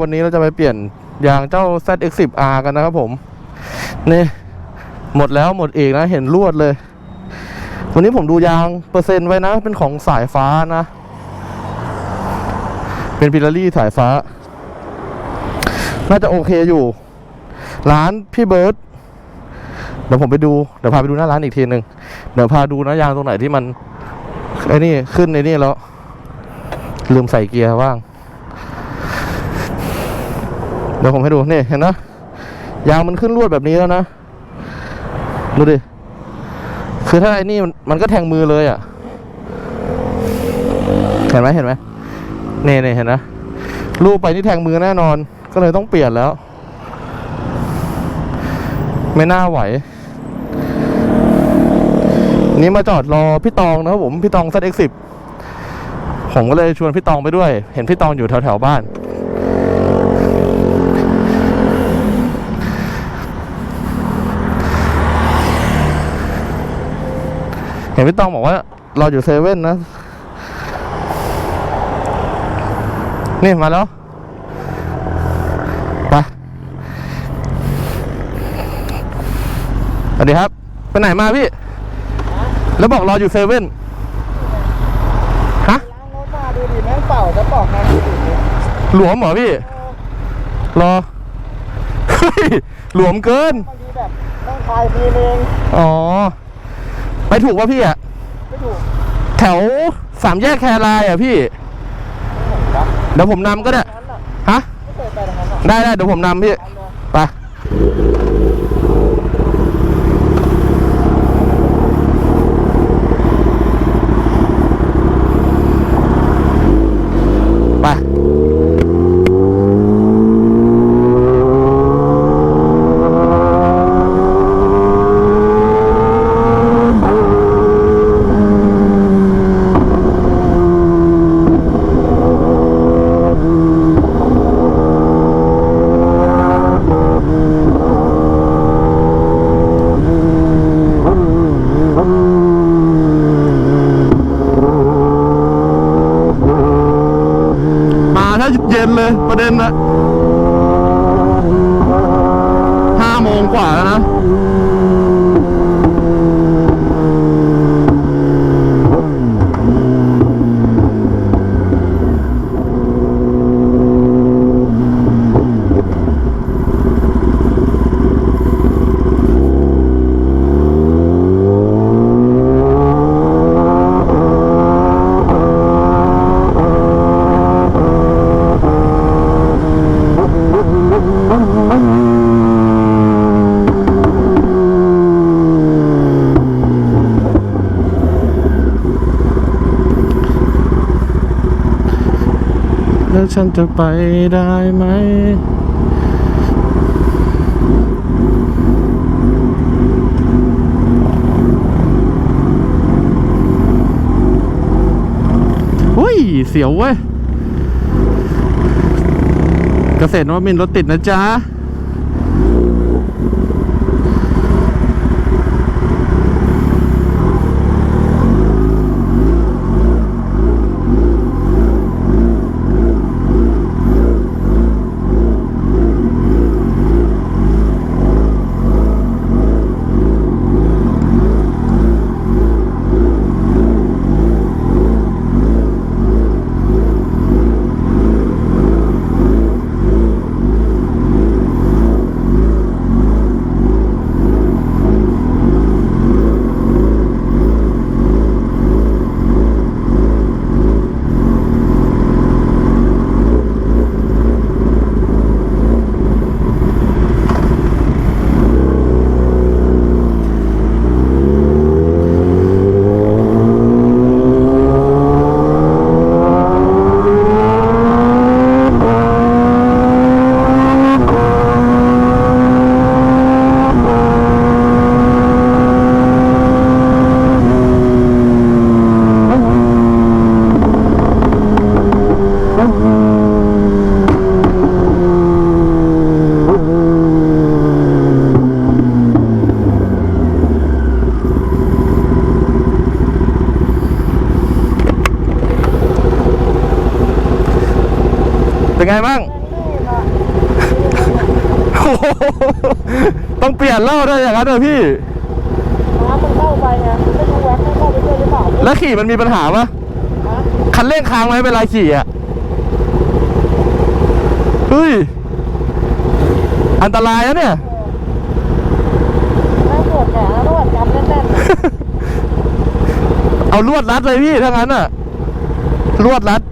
วันนี้เราจะไปเปลี่ยนยางเจ้า ZX10R กันนะครับผม นี่ หมดแล้วหมดอีกนะ เห็นรวดเลย วันนี้ผมดูยางเปอร์เซ็นต์ไว้นะ เป็นของสายฟ้านะ เป็นพิลารี่สายฟ้า น่าจะโอเคอยู่ ร้านพี่เบิร์ตเดี๋ยวผมไปดู เดี๋ยวพาไปดูหน้าร้านอีกทีหนึ่งเดี๋ยวพาดูนะยางตรงไหนที่มันไอ้นี่ขึ้นไอ้นี่แล้ว ลืมใส่เกียร์ว่าง เดี๋ยวผมให้ดูนี่เห็นนะยางมันขึ้นลวดแบบนี้แล้วนะดูดิคือถ้าไอ้นี่มันก็แทงมือเลยอะ่ะ เห็นไหมเห็นไหมเน่เน่เห็นนะรูปไปนี่แทงมือแน่นอน ก็เลยต้องเปลี่ยนแล้ว ไม่น่าไหว นี่มาจอดรอพี่ตองนะครับผม พี่ตอง ZX10 ผมก็เลยชวนพี่ตองไปด้วย เห็นพี่ตองอยู่แถวแถวบ้าน ห็นพี่ตองบอกว่ารออยู่เซเว่นนะ นี่มาแล้วไปสวัสดีครับ ไปไหนมาพี่ แล้วบอกรออยู่เซเว่นฮะล้างรถมาดูดิแม่งเป่าจะปอกน้ำดูดิหลวมเหรอพี่ รอ เฮ้ย หลวมเกินบางทีแบบต้องคลายทีนึงอ๋อ ไปถูกป่ะพี่อะ ไม่ถูกแถวสามแยกแครายอะพี่ เดี๋ยวผมนำก็ได้นั้นอะฮะ ไม่เคยไปทางนั้นอะได้ได้เดี๋ยวผมนำพี่ ทำเลย ไป ไป มาถ้าเย็นเลยประเด็นนะห้าโมงกว่าแล้วนะ แล้ว ฉันจะไปได้ไหม อุ้ย เสียวเว้ย เกษตรนวมินรถติดนะจ๊ะ ไงบ้างนี่มาต้องเปลี่ยนแล้วถ้าอย่างนั้นเลยพี่น้ำมันเข้าไปไงไม่รู้แว็กมันเข้าไปด้วยหรือเปล่าแล้วขี่มันมีปัญหาปะฮะคันเร่งค้างไหมเวลาขี่อะเฮ้ยอันตรายนะเนี่ยแม่ปวดแขนแล้วต้องแบบจำแน่นๆเลยเอาลวดรัดเลยพี่ถ้างั้นอะลวดรัด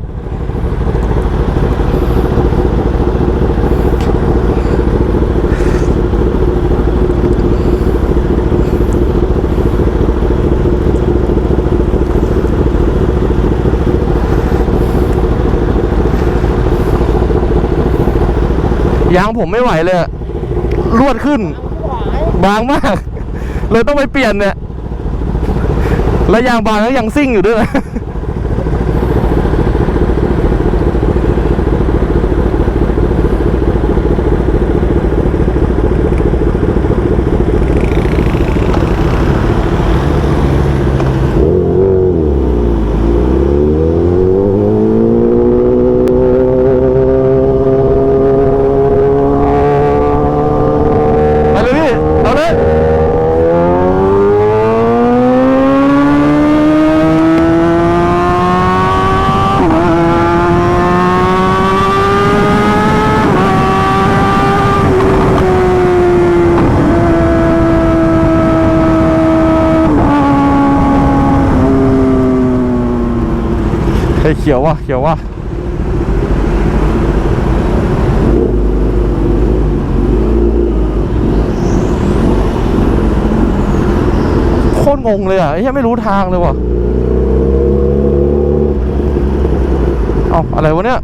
ยางผมไม่ไหวเลยอะลวดขึ้น บางมาก เลยต้องไปเปลี่ยนเนี่ย แล้วยางบางแล้วยังซิ่งอยู่ด้วยนะ ฮ้ยเขียวว่ะเขียวว่ะโคตรงงเลยอะไอ้ยังไม่รู้ทางเลยว่ะเอาอะไรวะเนี่ย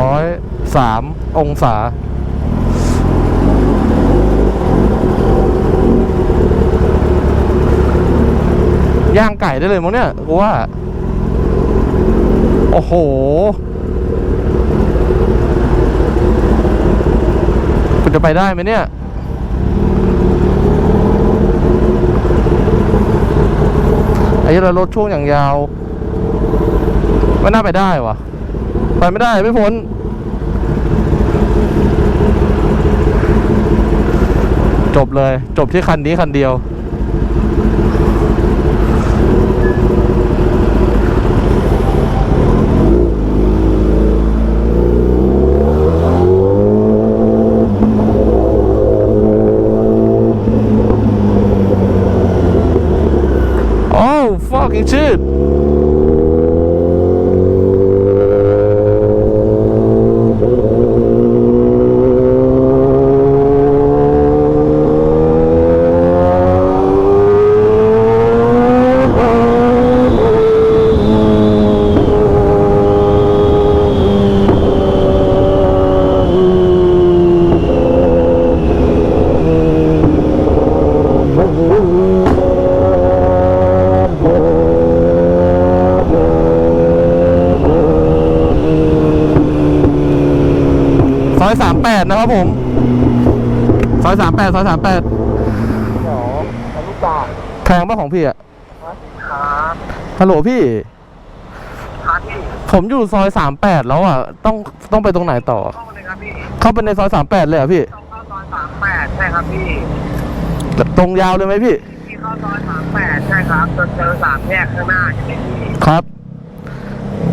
ร้อยสามา ย่างไก่ได้เลยมั้งเนี่ยกูว่า โอ้โห คุณจะไปได้ไหมเนี่ยไอ้เหี้ยเรารถช่วงอย่างยาว ไม่น่าไปได้วะไปไม่ได้ไม่พ้น จบเลย จบที่คันนี้คันเดียว Oh, fucking shit. ซอยสามแปดนะครับผม ซอยสามแป ดซอยสามแปดเดี๋ยวทะลุกาทงป่ะของพี่อะครับฮัลโหลพี่ ครับพี่ผมอยู่ซอยสามแปดแล้วอะต้องต้องไปตรงไหนต่อ เข้ามาเลยครับพี่เข้าไปในซอยสามแปดเลยเหรอะพี่ ต้องเข้าซอยสามแปดใช่ครับพี่ ตรงยาวเลยไหมพี่ พี่เข้าซอยสามแปดใช่ครับจนเจอสามแยกข้างหน้าใช่ไหมพี่ ครับ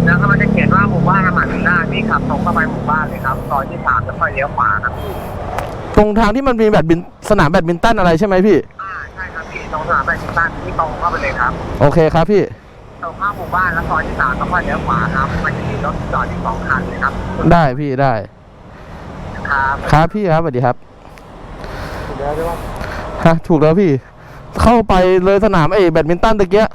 แล้วก็มันจะเขียนว่าหมู่บ้านละหมาดหน้าพี่ขับตรงเข้าไปหมู่บ้านเลยครับซอยที่สามจะค่อยเลี้ยวขวาครับพี่ ตรงทางที่มันมีแบดมินสนามแบดมินตันอะไรใช่ไหมพี่ อ่าใช่ครับพี่ตรงสนามแบดมินตันที่ตรงเข้าไปเลยครับ โอเคครับพี่ ตรงเข้าหมู่บ้านแล้วซอยที่สามก็ค่อยเลี้ยวขวาครับมันจะมีรถจอดที่สองคันเลยครับได้พี่ได้ ครับครับพี่ครับสวัสดีครับเดี๋ยวด้วยว่าฮะถูกแล้วพี่ เข้าไปเลยสนามไอ้แบดมินตันตะเกีย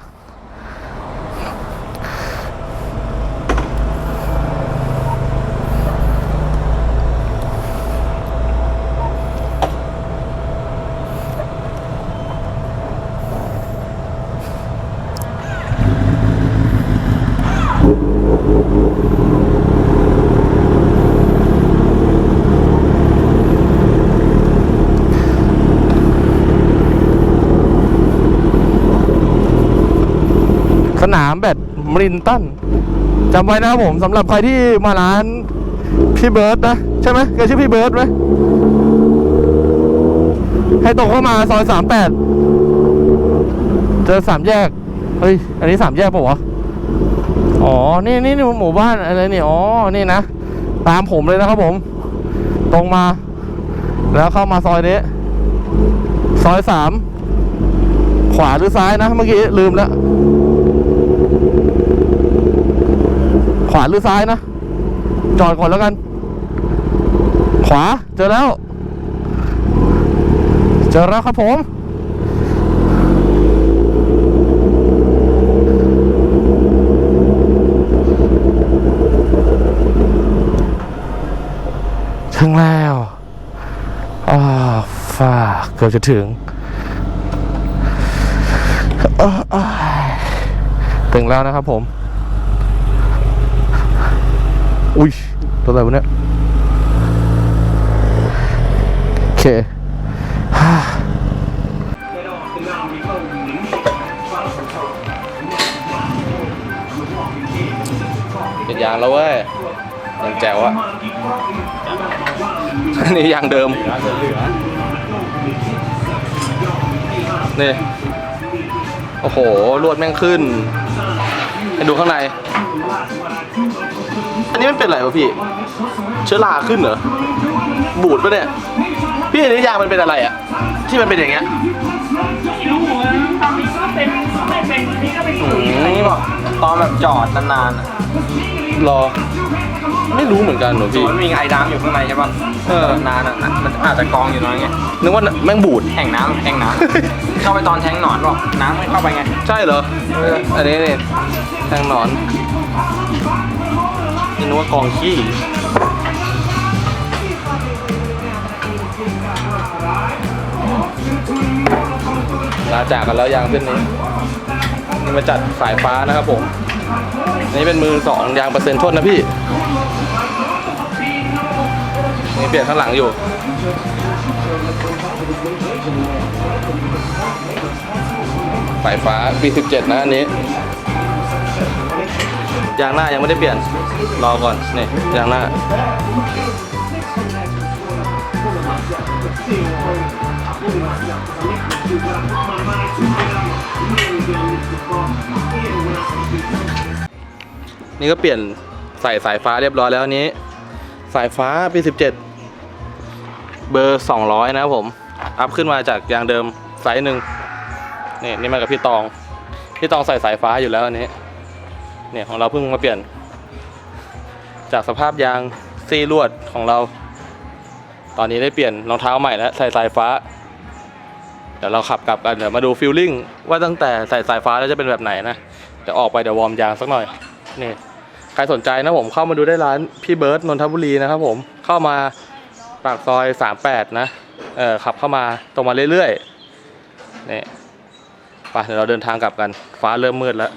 สนามแบดมินตันจำไว้นะครับผมสำหรับใครที่มาร้านพี่เบิร์ดนะ ใช่ไหมแกชื่อพี่เบิร์ดไหมให้ตรงเข้ามาซอยสามแปดเจอสามแยก เฮ้ย อันนี้สามแยกปะวะ อ๋อ นี่นี่นี่หมู่บ้านอะไรนี่ อ๋อ นี่นะ ตามผมเลยนะครับผม ตรงมา แล้วเข้ามาซอยนี้ ซอยสาม ขวาหรือซ้ายนะ เมื่อกี้ลืมแล้ว ขวาหรือซ้ายนะ จอดก่อนแล้วกัน ขวาเจอแล้ว เจอแล้วครับผมถึงแล้วอ่าฟ้าเกือบจะถึงอ่าอ่าถึงแล้วนะครับผม อุ้ยตัวอะไรวะเนี่ยโอเคฮ่าเป็นยางแล้วเว้ยยังแจ๋วอะนนี้ยางเดิมนี่โอ้โหลวดแม่งขึ้นให้ดูข้างใน อันนี้มันเป็นอะไรวะพี่ เชื้อราขึ้นเหรอ บูดปะเนี่ย พี่อันนี้ยางมันเป็นอะไรอะที่มันเป็นอย่างเงี้ย ไม่รู้อะตอนนี้ก็เป็นไม่เป็นวันนี้ก็เป็นอือันนี้มบอกตอนแบบจอดนานๆอะรอ ไม่รู้เหมือนกันหนูสมพี่ มติมีไอ้น้ำอยู่ข้างในใช่ป่ะเออ นานๆอะมันอาจจะกองอยู่น้อยไงนึกว่าแม่งบูด แห่งน้ำแห่งน้ำ เข้าไปตอนแทงหนอนบอกน้ำไม่เข้าไปไง ใช่เหรอเอออันนี้เนี่ยแทงหนอน นี่นึกว่ากองขี้ลาจากกันแล้วยางเส้นนี้นี่มาจัดสายฟ้านะครับผมนี่เป็นมือสองยางเปอร์เซ็นต์ทนนะพี่นี่เปลี่ยนข้างหลังอยู่สายฟ้าปี17 นะอันนี้ ยางหน้ายังไม่ได้เปลี่ยน รอก่อนนี่ยางหน้า นี่ก็เปลี่ยนใส่สายฟ้าเรียบร้อยแล้วนนี้ สายฟ้าปี 17 เบอร์ 200 นะครับผม อัพขึ้นมาจากยางเดิมไซส์หนึ่งนี่นี่มากับพี่ตอง พี่ตองใส่สายฟ้าอยู่แล้วอันนี้ เนี่ยของเราเพิ่งมาเปลี่ยน จากสภาพยางซีลวดของเรา ตอนนี้ได้เปลี่ยนรองเท้าใหม่แล้วใส่สายฟ้า เดี๋ยวเราขับกลับกันเดี๋ยวมาดูฟิลลิ่งว่าตั้งแต่ใส่สายฟ้าแล้วจะเป็นแบบไหนนะเดี๋ยวออกไปเดี๋ยววอร์มยางสักหน่อยนี่ใครสนใจนะผมเข้ามาดูได้ร้านพี่เบิร์ดนนทบุรีนะครับผมเข้ามาปากซอย 38 นะเออขับเข้ามาตรงมาเรื่อยๆนี่ไปเดี๋ยวเราเดินทางกลับกันฟ้าเริ่มมืดแล้ว